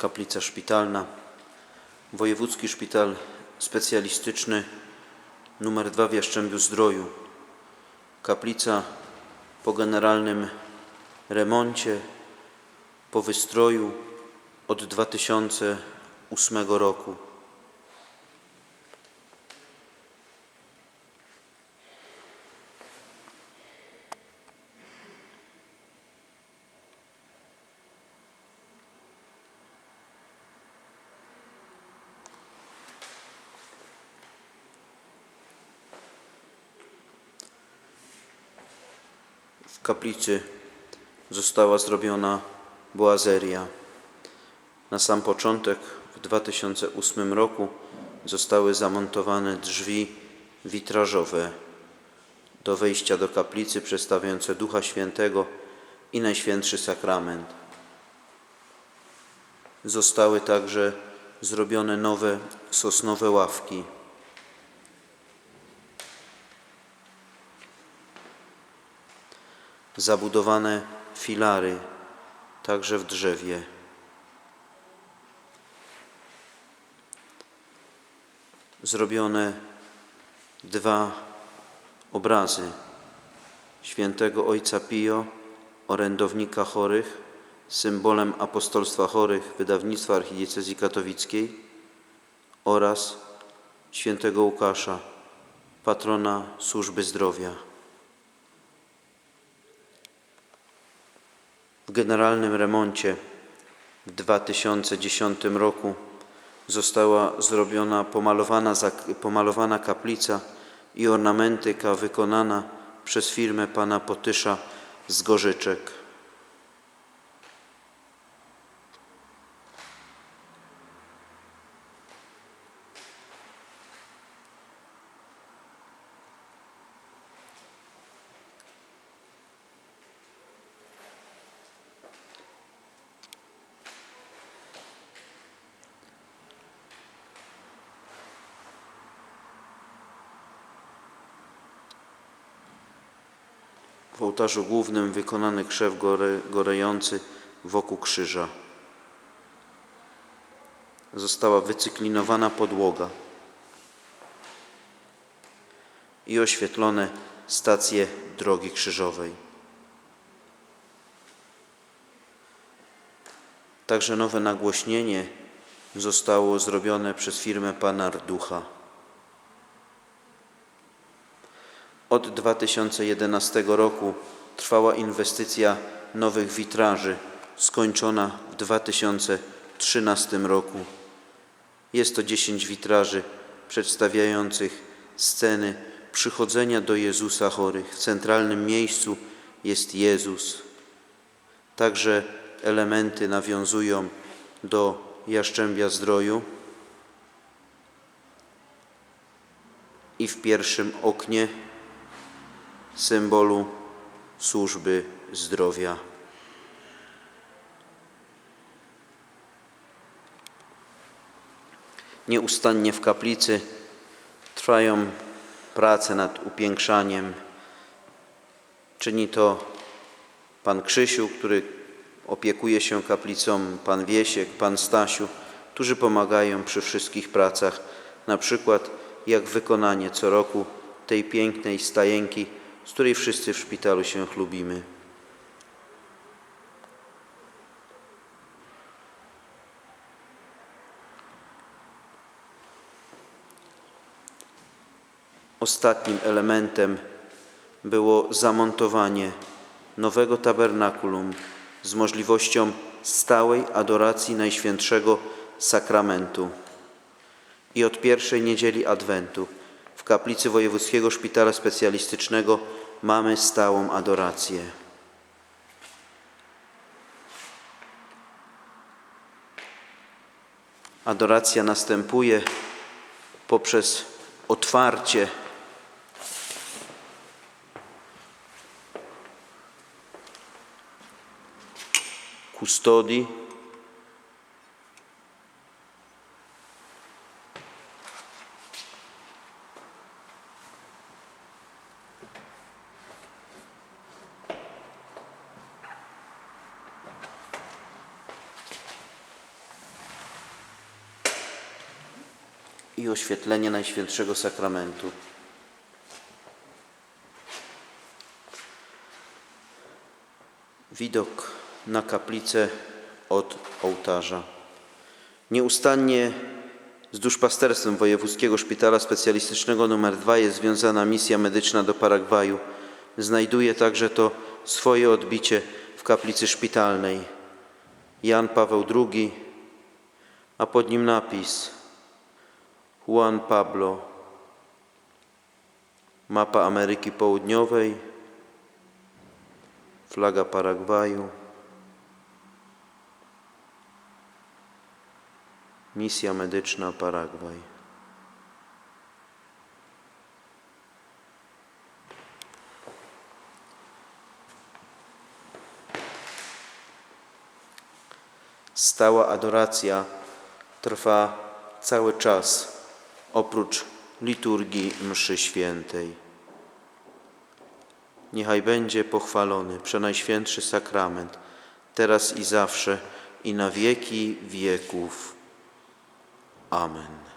kaplica szpitalna, Wojewódzki Szpital Specjalistyczny nr 2 w Jastrzębiu-Zdroju. Kaplica po generalnym remoncie, po wystroju od 2008 roku. W kaplicy została zrobiona boazeria. Na sam początek w 2008 roku zostały zamontowane drzwi witrażowe do wejścia do kaplicy przedstawiające Ducha Świętego i Najświętszy Sakrament. Zostały także zrobione nowe sosnowe ławki. Zabudowane filary, także w drzewie. Zrobione dwa obrazy świętego Ojca Pio, orędownika chorych, symbolem apostolstwa chorych wydawnictwa archidiecezji katowickiej oraz świętego Łukasza, patrona służby zdrowia. W generalnym remoncie w 2010 roku została zrobiona pomalowana, pomalowana kaplica i ornamentyka wykonana przez firmę pana Potysza z Gorzyczek. W ołtarzu głównym wykonany krzew gore, gorejący wokół krzyża. Została wycyklinowana podłoga i oświetlone stacje drogi krzyżowej. Także nowe nagłośnienie zostało zrobione przez firmę pana Arducha. Od 2011 roku trwała inwestycja nowych witraży, skończona w 2013 roku. Jest to 10 witraży przedstawiających sceny przychodzenia do Jezusa chorych. W centralnym miejscu jest Jezus. Także elementy nawiązują do Jaszczębia Zdroju i w pierwszym oknie symbolu służby zdrowia. Nieustannie w kaplicy trwają prace nad upiększaniem. Czyni to pan Krzysiu, który opiekuje się kaplicą, pan Wiesiek, pan Stasiu, którzy pomagają przy wszystkich pracach, na przykład jak wykonanie co roku tej pięknej stajenki, z której wszyscy w szpitalu się chlubimy. Ostatnim elementem było zamontowanie nowego tabernakulum z możliwością stałej adoracji Najświętszego Sakramentu. I od pierwszej niedzieli Adwentu w kaplicy Wojewódzkiego Szpitala Specjalistycznego mamy stałą adorację. Adoracja następuje poprzez otwarcie kustodii i oświetlenie Najświętszego Sakramentu. Widok na kaplicę od ołtarza. Nieustannie z duszpasterstwem Wojewódzkiego Szpitala Specjalistycznego nr 2 jest związana misja medyczna do Paragwaju. Znajduje także to swoje odbicie w kaplicy szpitalnej. Jan Paweł II, a pod nim napis Juan Pablo, mapa Ameryki Południowej, flaga Paragwaju, misja medyczna Paragwaj. Stała adoracja trwa cały czas, oprócz liturgii mszy świętej. Niechaj będzie pochwalony Przenajświętszy Sakrament, teraz i zawsze, i na wieki wieków. Amen.